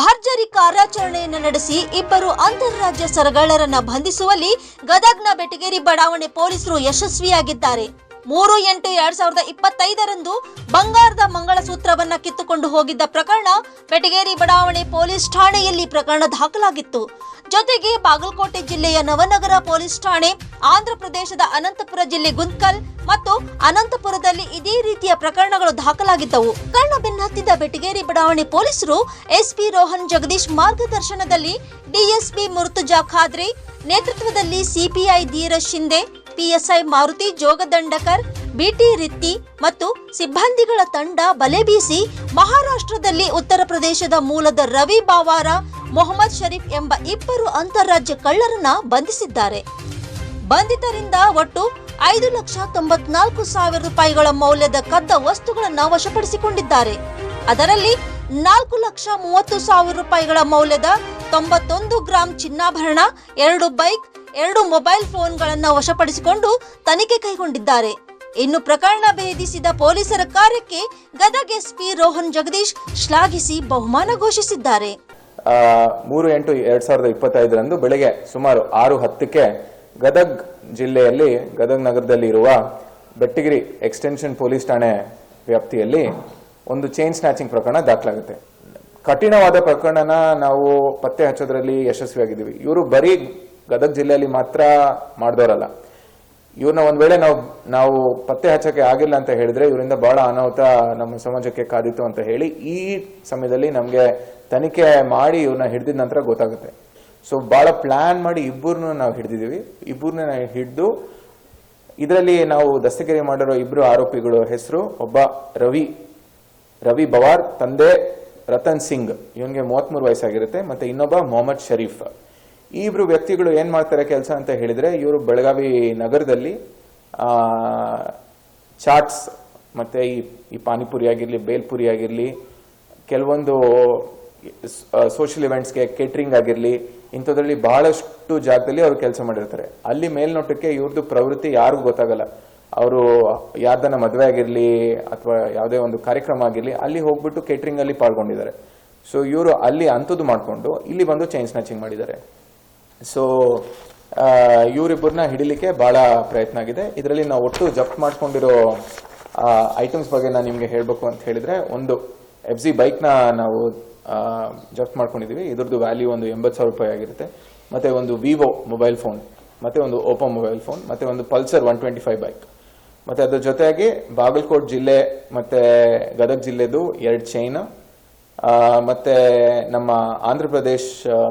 ಭರ್ಜರಿ ಕಾರ್ಯಾಚರಣೆಯನ್ನು ನಡೆಸಿ ಇಬ್ಬರು ಅಂತಾರಾಜ್ಯ ಸರಗಳರನ್ನ ಬಂಧಿಸುವಲ್ಲಿ ಗದಗ್ನ ಬೆಟಗೇರಿ ಬಡಾವಣೆ ಪೊಲೀಸರು ಯಶಸ್ವಿಯಾಗಿದ್ದಾರೆ. ಮೂರು ಎಂಟು ಎರಡ್ ಸಾವಿರದ ಇಪ್ಪತ್ತೈದರಂದು ಬಂಗಾರದ ಮಂಗಳಸೂತ್ರವನ್ನ ಕಿತ್ತುಕೊಂಡು ಹೋಗಿದ್ದ ಪ್ರಕರಣ ಬೆಟಗೇರಿ ಬಡಾವಣೆ ಪೊಲೀಸ್ ಠಾಣೆಯಲ್ಲಿ ಪ್ರಕರಣ ದಾಖಲಾಗಿತ್ತು. ಜೊತೆಗೆ ಬಾಗಲಕೋಟೆ ಜಿಲ್ಲೆಯ ನವನಗರ ಪೊಲೀಸ್ ಠಾಣೆ ಆಂಧ್ರ ಪ್ರದೇಶದ ಅನಂತಪುರ ಜಿಲ್ಲೆ ಗುಂತ್ಕಲ್ ಮತ್ತು ಅನಂತಪುರದಲ್ಲಿ ಇದೇ ರೀತಿಯ ಪ್ರಕರಣಗಳು ದಾಖಲಾಗಿದ್ದವು. ಕರ್ಣ ಬೆನ್ನತ್ತಿದ್ದ ಬೆಟಗೇರಿ ಬಡಾವಣೆ ಪೊಲೀಸರು ಎಸ್ಪಿ ರೋಹನ್ ಜಗದೀಶ್ ಮಾರ್ಗದರ್ಶನದಲ್ಲಿ D S P Murtuza Khadri ನೇತೃತ್ವದಲ್ಲಿ C P I Dheeraj Shinde P S I Maruti Jogadandakar B T Ritti ಮತ್ತು ಸಿಬ್ಬಂದಿಗಳ ತಂಡ ಬಲೆ ಬೀಸಿ ಮಹಾರಾಷ್ಟ್ರದಲ್ಲಿ ಉತ್ತರ ಪ್ರದೇಶದ ಮೂಲದ ರವಿ ಬಾವಾರ, ಮೊಹಮ್ಮದ್ ಶರೀಫ್ ಎಂಬ ಇಬ್ಬರು ಅಂತಾರಾಜ್ಯ ಕಳ್ಳರನ್ನ ಬಂಧಿಸಿದ್ದಾರೆ. ಬಂಧಿತರಿಂದ ಒಟ್ಟು ಐದು ಲಕ್ಷ ತೊಂಬತ್ನಾಲ್ಕು ಸಾವಿರ ರೂಪಾಯಿಗಳ ಮೌಲ್ಯದ ಕದ್ದ ವಸ್ತುಗಳನ್ನು ವಶಪಡಿಸಿಕೊಂಡಿದ್ದಾರೆ. ಅದರಲ್ಲಿ ನಾಲ್ಕು ಲಕ್ಷ ಮೂವತ್ತು ಸಾವಿರ ರೂಪಾಯಿಗಳ ಮೌಲ್ಯದ ತೊಂಬತ್ತೊಂದು ಗ್ರಾಂ ಚಿನ್ನಾಭರಣ, ಎರಡು ಬೈಕ್ ಎರಡು ಮೊಬೈಲ್ ಫೋನ್ಗಳನ್ನು ವಶಪಡಿಸಿಕೊಂಡು ತನಿಖೆ ಕೈಗೊಂಡಿದ್ದಾರೆ. ಇನ್ನು ಪ್ರಕರಣ ಭೇದಿಸಿದ ಪೊಲೀಸರ ಕಾರ್ಯಕ್ಕೆ ಗದಗ ಎಸ್ಪಿ ರೋಹನ್ ಜಗದೀಶ್ ಶ್ಲಾಘಿಸಿ ಬಹುಮಾನ ಘೋಷಿಸಿದ್ದಾರೆ. ಮೂರು ಎಂಟು ಎರಡ್ ಸಾವಿರದ ಇಪ್ಪತ್ತೈದರಂದು ಬೆಳಗ್ಗೆ ಸುಮಾರು ಆರು ಹತ್ತಕ್ಕೆ ಗದಗ್ ಜಿಲ್ಲೆಯಲ್ಲಿ, ಗದಗ್ ನಗರದಲ್ಲಿ ಇರುವ ಬೆಟ್ಟಗಿರಿ ಎಕ್ಸ್ಟೆನ್ಷನ್ ಪೊಲೀಸ್ ಠಾಣೆ ವ್ಯಾಪ್ತಿಯಲ್ಲಿ ಒಂದು ಚೈನ್ ಸ್ನ್ಯಾಚಿಂಗ್ ಪ್ರಕರಣ ದಾಖಲಾಗುತ್ತೆ. ಕಠಿಣವಾದ ಪ್ರಕರಣನ ನಾವು ಪತ್ತೆ ಹಚ್ಚೋದ್ರಲ್ಲಿ ಯಶಸ್ವಿಯಾಗಿದ್ದೀವಿ. ಇವರು ಬರೀ ಗದಗ್ ಜಿಲ್ಲೆಯಲ್ಲಿ ಮಾತ್ರ ಮಾಡಿದವರಲ್ಲ. ಇವ್ರನ್ನ ಒಂದ್ ವೇಳೆ ನಾವು ನಾವು ಪತ್ತೆ ಹಚ್ಚಕ್ಕೆ ಆಗಿಲ್ಲ ಅಂತ ಹೇಳಿದ್ರೆ ಇವರಿಂದ ಬಹಳ ಅನಾಹುತ ನಮ್ಮ ಸಮಾಜಕ್ಕೆ ಕಾದಿತ್ತು ಅಂತ ಹೇಳಿ ಈ ಸಮಯದಲ್ಲಿ ನಮ್ಗೆ ತನಿಖೆ ಮಾಡಿ ಇವ್ರನ್ನ ಹಿಡಿದ ನಂತರ ಗೊತ್ತಾಗುತ್ತೆ. ಸೊ ಬಹಳ ಪ್ಲಾನ್ ಮಾಡಿ ಇಬ್ಬರನ್ನು ನಾವು ಹಿಡಿದಿದೀವಿ. ಇಬ್ಬರನ್ನ ಹಿಡಿದು ಇದರಲ್ಲಿ ನಾವು ದಸ್ತಗಿರಿ ಮಾಡಿರೋ ಇಬ್ಬರು ಆರೋಪಿಗಳು ಹೆಸರು ಒಬ್ಬ ರವಿ ರವಿ ಬವಾರ್, ತಂದೆ ರತನ್ ಸಿಂಗ್. ಇವನ್ಗೆ ಮೂವತ್ಮೂರು ವಯಸ್ಸಾಗಿರುತ್ತೆ. ಮತ್ತೆ ಇನ್ನೊಬ್ಬ ಮೊಹಮ್ಮದ್ ಶರೀಫ್. ಈ ಇಬ್ರು ವ್ಯಕ್ತಿಗಳು ಏನ್ ಮಾಡ್ತಾರೆ ಕೆಲಸ ಅಂತ ಹೇಳಿದ್ರೆ, ಇವರು ಬೆಳಗಾವಿ ನಗರದಲ್ಲಿ ಚಾಟ್ಸ್ ಮತ್ತೆ ಈ ಈ ಪಾನಿಪುರಿ ಆಗಿರ್ಲಿ, ಬೇಲ್ಪುರಿ ಆಗಿರ್ಲಿ, ಕೆಲವೊಂದು ಸೋಷಿಯಲ್ ಇವೆಂಟ್ಸ್ಗೆ ಕೇಟ್ರಿಂಗ್ ಆಗಿರ್ಲಿ, ಇಂಥದ್ರಲ್ಲಿ ಬಹಳಷ್ಟು ಜಾಗದಲ್ಲಿ ಅವರು ಕೆಲಸ ಮಾಡಿರ್ತಾರೆ. ಅಲ್ಲಿ ಮೇಲ್ನೋಟಕ್ಕೆ ಇವ್ರದ್ದು ಪ್ರವೃತ್ತಿ ಯಾರಿಗೂ ಗೊತ್ತಾಗಲ್ಲ. ಅವರು ಯಾರ್ದನ ಮದುವೆ ಆಗಿರ್ಲಿ, ಅಥವಾ ಯಾವುದೇ ಒಂದು ಕಾರ್ಯಕ್ರಮ ಆಗಿರ್ಲಿ, ಅಲ್ಲಿ ಹೋಗ್ಬಿಟ್ಟು ಕೇಟ್ರಿಂಗ್ ಅಲ್ಲಿ ಪಾಲ್ಗೊಂಡಿದ್ದಾರೆ. ಸೊ ಇವರು ಅಲ್ಲಿ ಅಂಥದ್ದು ಮಾಡಿಕೊಂಡು, ಇಲ್ಲಿ ಬಂದು ಚೈನ್ ಸ್ನಾಚಿಂಗ್ ಮಾಡಿದ್ದಾರೆ. ಸೊ ಇವರಿಬ್ಬರನ್ನ ಹಿಡಿಲಿಕ್ಕೆ ಬಹಳ ಪ್ರಯತ್ನ ಆಗಿದೆ. ಇದರಲ್ಲಿ ನಾವು ಒಟ್ಟು ಜಪ್ತ್ ಮಾಡ್ಕೊಂಡಿರೋ ಐಟಮ್ಸ್ ಬಗ್ಗೆ ನಾನು ನಿಮಗೆ ಹೇಳಬೇಕು ಅಂತ ಹೇಳಿದ್ರೆ, ಒಂದು ಎಫ್ ಜಿ ಬೈಕ್ನ ನಾವು ಜಪ್ತ್ ಮಾಡ್ಕೊಂಡಿದ್ದೀವಿ ಇದ್ರದ್ದು ವ್ಯಾಲ್ಯೂ ಒಂದು ಎಂಬತ್ತು ಸಾವಿರ ರೂಪಾಯಿ ಆಗಿರುತ್ತೆ. ಮತ್ತೆ ಒಂದು ವಿವೋ ಮೊಬೈಲ್ ಫೋನ್ ಮತ್ತೆ ಒಂದು ಓಪೋ ಮೊಬೈಲ್ ಫೋನ್ ಮತ್ತೆ ಒಂದು Pulsar one twenty five bike ಮತ್ತೆ ಅದ್ರ ಜೊತೆಗೆ ಬಾಗಲಕೋಟ್ ಜಿಲ್ಲೆ ಮತ್ತೆ ಗದಗ ಜಿಲ್ಲೆದು ಎರಡು ಚೈನ್ ಮತ್ತೆ ನಮ್ಮ ಆಂಧ್ರ ಪ್ರದೇಶ್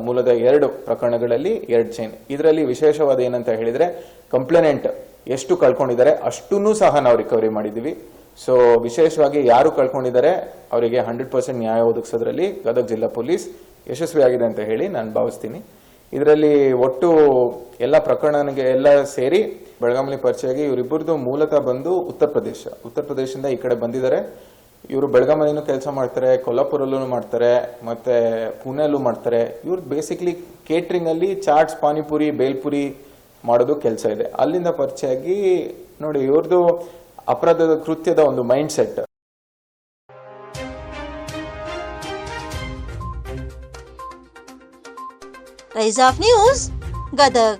ಮೂಲದ ಎರಡು ಪ್ರಕರಣಗಳಲ್ಲಿ ಎರಡು ಚೈನ್ ಇದರಲ್ಲಿ ವಿಶೇಷವಾದ ಏನಂತ ಹೇಳಿದ್ರೆ ಕಂಪ್ಲೇನೆಂಟ್ ಎಷ್ಟು ಕಳ್ಕೊಂಡಿದ್ದಾರೆ ಅಷ್ಟೂ ಸಹ ನಾವು ರಿಕವರಿ ಮಾಡಿದ್ದೀವಿ. ಸೊ ವಿಶೇಷವಾಗಿ ಯಾರು ಕಳ್ಕೊಂಡಿದ್ದಾರೆ ಅವರಿಗೆ ಹಂಡ್ರೆಡ್ ಪರ್ಸೆಂಟ್ ನ್ಯಾಯ ಒದಗಿಸೋದ್ರಲ್ಲಿ ಗದಗ ಜಿಲ್ಲಾ ಪೊಲೀಸ್ ಯಶಸ್ವಿಯಾಗಿದೆ ಅಂತ ಹೇಳಿ ನಾನು ಭಾವಿಸ್ತೀನಿ. ಇದರಲ್ಲಿ ಒಟ್ಟು ಎಲ್ಲ ಪ್ರಕರಣನಿಗೆ ಎಲ್ಲ ಸೇರಿ ಬೆಳಗಾಮಲ್ಲಿ ಪರಿಚಯವಾಗಿ ಇವರಿಬ್ಬರದು ಮೂಲತಃ ಬಂದು ಉತ್ತರ ಪ್ರದೇಶ. ಉತ್ತರ ಪ್ರದೇಶದಿಂದ ಈ ಕಡೆ ಬಂದಿದ್ದಾರೆ. ಇವರು ಬೆಳಗಾಮಲ್ಲಿನೂ ಕೆಲಸ ಮಾಡ್ತಾರೆ ಕೊಲ್ಲಾಪುರಲ್ಲೂ ಮಾಡ್ತಾರೆ, ಮತ್ತೆ ಪುಣೆಯಲ್ಲೂ ಮಾಡ್ತಾರೆ. ಇವ್ರು ಬೇಸಿಕ್ಲಿ ಕೇಟ್ರಿಂಗಲ್ಲಿ ಚಾಟ್ಸ್, ಪಾನಿಪುರಿ, ಬೇಲ್ಪುರಿ ಮಾಡೋದು ಕೆಲಸ ಇದೆ. ಅಲ್ಲಿಂದ ಪರಿಚಯ ಆಗಿ ನೋಡಿ ಇವ್ರದ್ದು ಅಪರಾಧದ ಕೃತ್ಯದ ಒಂದು mind set rise of news Gadag.